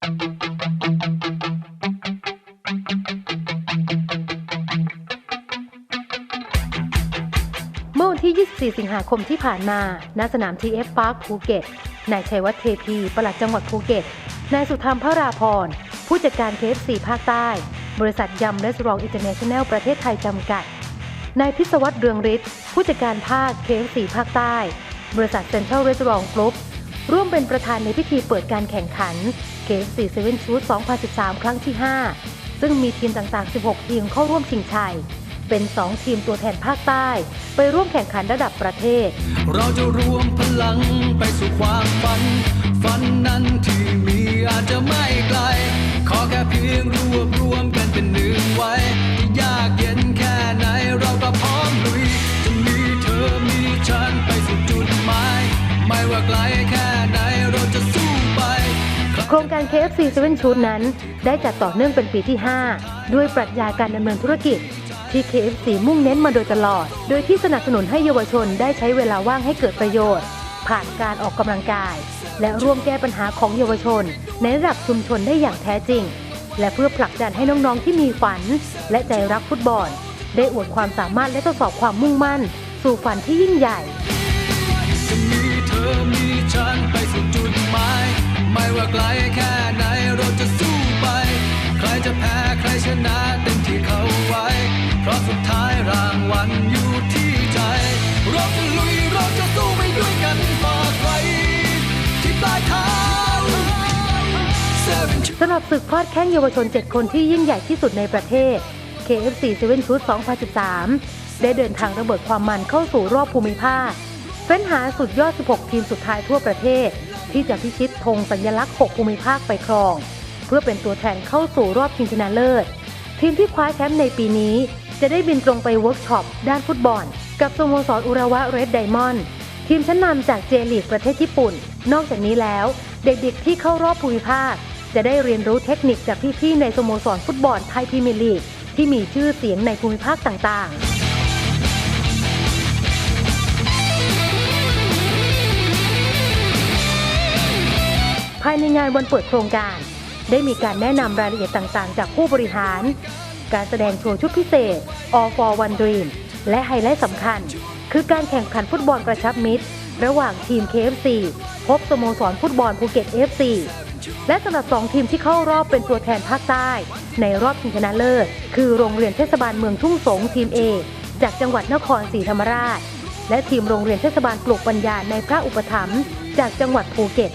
เมื่อวันที่ 24 สิงหาคมที่ผ่านมา ณ สนาม TF Park ภูเก็ต นายชัยวัฒน์เทพี ปลัดจังหวัดภูเก็ต นายสุธรรมพระราพร ผู้จัดการ KFC ภาคใต้ บริษัทยำและสรองอินเตอร์เนชั่นแนลประเทศไทยจำกัด นายพิศวัตรเรืองฤทธิ์ ผู้จัดการภาค KFC ภาคใต้ บริษัทเซ็นทรัลเรส a อ r กรุ๊ปร่วมเป็นประธานในพิธีเปิดการแข่งขัน เกม4 7ชุด2013 ครั้งที่ 5 ซึ่งมีทีมต่างๆ 16 ทีมเข้าร่วมชิงชัย เป็น 2 ทีมตัวแทนภาคใต้ ไปร่วมแข่งขันระดับประเทศ เราจะรวมพลังไปสู่ความฝัน ฝันนั้นที่มีอาจจะไม่ไกล ขอแค่เพียงรวบรวม ครงการ KFC 7 Shoot นั้น ได้จัดต่อเนื่องเป็นปีที่ 5 ด้วยปรัชญาการดำเนินธุรกิจ ที่ KFC มุ่งเน้นมาโดยตลอด โดยที่สนับสนุนให้เยาวชนได้ใช้เวลาว่างให้เกิดประโยชน์ ผ่านการออกกำลังกาย และร่วมแก้ปัญหาของเยาวชน ในระดับชุมชนได้อย่างแท้จริง และเพื่อผลักดันให้น้องๆที่มีฝัน และใจรักฟุตบอล ได้อวดความสามารถและทดสอบความมุ่งมั่น สู่ฝันที่ยิ่งใหญ่จะมีเธอมีฉันไปสู่จุดหมาย ไม่ว่าไกลแค่ไหนเราจะสู้ไป ใครจะแพ้ใครชนะเต็มที่เขาไว้ เพราะสุดท้ายรางวัลอยู่ที่ใจ เราจะลุยเราจะสู้ไปด้วยกันฝ่าไกลที่ปลายทางสำหรับศึกพลาดแข้งเยาวชน 7 คนที่ยิ่งใหญ่ที่สุดในประเทศ KFC 7 Shoot 2013 ได้เดินทางระเบิดความมันเข้าสู่รอบภูมิภาคเฟ้นหาสุดยอด 16 ทีมสุดท้ายทั่วประเทศ ที่จะพิชิตธงสัญลักษณ์ 6 ภูมิภาคไปครอง เพื่อเป็นตัวแทนเข้าสู่รอบชิงชนะเลิศ ทีมที่คว้าแชมป์ในปีนี้ จะได้บินตรงไปเวิร์กช็อปด้านฟุตบอล กับสโมสรอุระวะเรดไดมอนด์ทีมชั้นนำจากเจลีกประเทศญี่ปุ่น นอกจากนี้แล้ว เด็กๆที่เข้ารอบภูมิภาค จะได้เรียนรู้เทคนิคจากพี่ๆในสโมสรฟุตบอลไทยพรีเมียร์ลีกที่มีชื่อเสียงในภูมิภาคต่างๆายในงานวันเปิดโครงการ ได้มีการแนะนำรายละเอียดต่างๆ จากผู้บริหาร การแสดงโชว์ชุดพิเศษ All for One Dream และไฮไลท์สำคัญ คือการแข่งขันฟุตบอลกระชับมิตร ระหว่างทีม KFC พบสโมสรฟุตบอลภูเก็ต FC และสำหรับ 2 ทีมที่เข้ารอบเป็นตัวแทนภาคใต้ ในรอบชิงชนะเลิศ คือโรงเรียนเทศบาลเมืองทุ่งสงทีม A จากจังหวัดนครศรีธรรมราช และทีมโรงเรียนเทศบาลปลูกปัญญาในพระอุปถัมภ์จากจังหวัดภูเก็ต